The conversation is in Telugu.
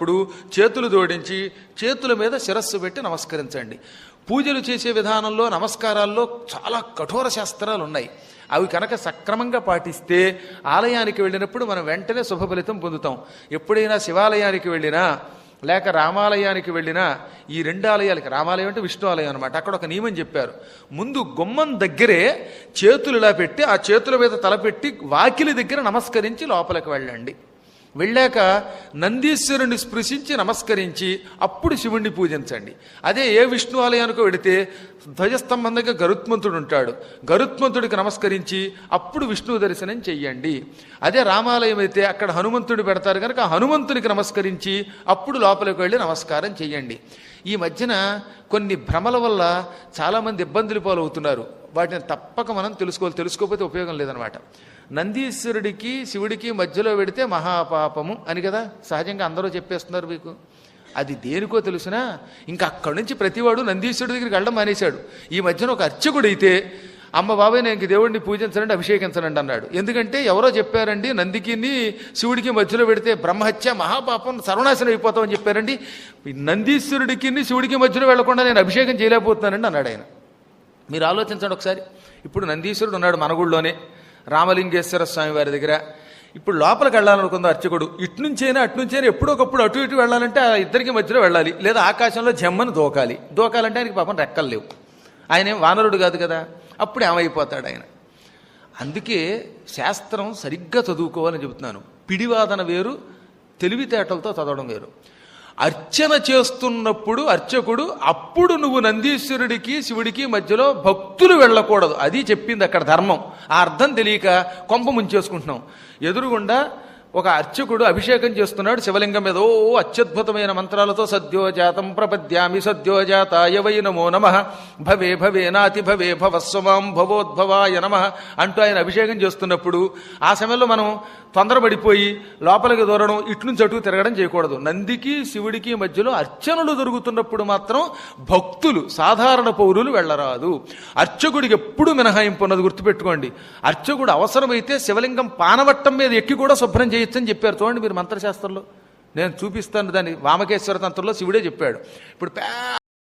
ఇప్పుడు చేతులు జోడించి చేతుల మీద శిరస్సు పెట్టి నమస్కరించండి. పూజలు చేసే విధానంలో నమస్కారాల్లో చాలా కఠోర శాస్త్రాలు ఉన్నాయి. అవి కనుక సక్రమంగా పాటిస్తే ఆలయానికి వెళ్ళినప్పుడు మనం వెంటనే శుభ ఫలితం పొందుతాం. ఎప్పుడైనా శివాలయానికి వెళ్ళినా లేక రామాలయానికి వెళ్ళినా ఈ రెండు ఆలయాలకి రామాలయం అంటే విష్ణు ఆలయం అనమాట అక్కడ ఒక నియమం చెప్పారు. ముందు గుమ్మం దగ్గరే చేతులు ఇలా పెట్టి ఆ చేతుల మీద తలపెట్టి వాకిలి దగ్గర నమస్కరించి లోపలికి వెళ్ళండి. వెళ్ళాక నందీశ్వరుని స్పృశించి నమస్కరించి అప్పుడు శివుణ్ణి పూజించండి. అదే ఏ విష్ణు ఆలయానికి వెడితే ధ్వజస్తంభం దగ్గర గరుత్మంతుడు ఉంటాడు. గరుత్మంతుడికి నమస్కరించి అప్పుడు విష్ణు దర్శనం చెయ్యండి. అదే రామాలయం అయితే అక్కడ హనుమంతుడు పెడతారు కనుక హనుమంతునికి నమస్కరించి అప్పుడు లోపలికి వెళ్ళి నమస్కారం చెయ్యండి. ఈ మధ్యన కొన్ని భ్రమల వల్ల చాలామంది ఇబ్బందులు పాలవుతున్నారు. వాటిని తప్పక మనం తెలుసుకోవాలి. తెలుసుకోకపోతే ఉపయోగం లేదనమాట. నందీశ్వరుడికి శివుడికి మధ్యలో పెడితే మహాపాపము అని కదా? సహజంగా అందరూ చెప్పేస్తున్నారు మీకు. అది దేనికో తెలుసునా? ఇంకా అక్కడి నుంచి ప్రతివాడు నందీశ్వరుడి దగ్గరికి వెళ్ళడం మానేశాడు. ఈ మధ్యన ఒక అర్చకుడైతే అమ్మ బాబాయ్ నేను ఇంక దేవుడిని పూజించనండి అభిషేకించనండి అన్నాడు. ఎందుకంటే ఎవరో చెప్పారండి నందికిని శివుడికి మధ్యలో పెడితే బ్రహ్మహత్య మహాపాపం సర్వనాశనం అయిపోతామని చెప్పారండి. నందీశ్వరుడికి శివుడికి మధ్యలో వెళ్ళకుండా నేను అభిషేకం చేయలేకపోతున్నానండి అన్నాడు ఆయన. మీరు ఆలోచించండి ఒకసారి. ఇప్పుడు నందీశ్వరుడు ఉన్నాడు మనగుళ్ళోనే రామలింగేశ్వర స్వామి వారి దగ్గర. ఇప్పుడు లోపలికి వెళ్ళాలనుకుంది అర్చకుడు. ఇటు నుంచైనా అటు నుంచైనా ఎప్పుడొకప్పుడు అటు ఇటు వెళ్ళాలంటే ఆ ఇద్దరికి మధ్యలో వెళ్ళాలి. లేదా ఆకాశంలో జమ్మని దూకాలి. దూకాలంటే ఆయనకి పాపం రెక్కలు లేవు. ఆయన ఏం వానరుడు కాదు కదా. అప్పుడు ఏమైపోతాడు ఆయన. అందుకే శాస్త్రం సరిగ్గా చదువుకోవాలని చెబుతున్నాను. పిడివాదన వేరు తెలివితేటలతో చదవడం వేరు. అర్చన చేస్తున్నప్పుడు అర్చకుడు అప్పుడు నువ్వు నందీశ్వరుడికి శివుడికి మధ్యలో భక్తులు వెళ్ళకూడదు. అది చెప్పింది అక్కడ ధర్మం. ఆ అర్థం తెలియక కొంప ముంచేసుకుంటున్నాం. ఎదురుగుండా ఒక అర్చకుడు అభిషేకం చేస్తున్నాడు శివలింగం మీద. ఓ అత్యద్భుతమైన మంత్రాలతో సద్యోజాతం ప్రపద్యామి సద్యోజాతాయ వై నమో నమ. భవే భవే నాతి భవే భవస్వమాం భవోద్భవాయ నమ అంటూ ఆయన అభిషేకం చేస్తున్నప్పుడు ఆ సమయంలో మనం తొందరపడిపోయి లోపలికి దూరడం ఇటు నుంచి అటు తిరగడం చేయకూడదు. నందికి శివుడికి మధ్యలో అర్చనలు జరుగుతున్నప్పుడు మాత్రం భక్తులు సాధారణ పౌరులు వెళ్ళరాదు. అర్చకుడికి ఎప్పుడు మినహాయింపు ఉన్నది గుర్తుపెట్టుకోండి. అర్చకుడు అవసరమైతే శివలింగం పానవట్టం మీద ఎక్కి కూడా శుభ్రం చేయొచ్చని చెప్పారు. చూడండి మీరు మంత్రశాస్త్రంలో. నేను చూపిస్తాను దాన్ని. వామకేశ్వర తంత్రంలో శివుడే చెప్పాడు. ఇప్పుడు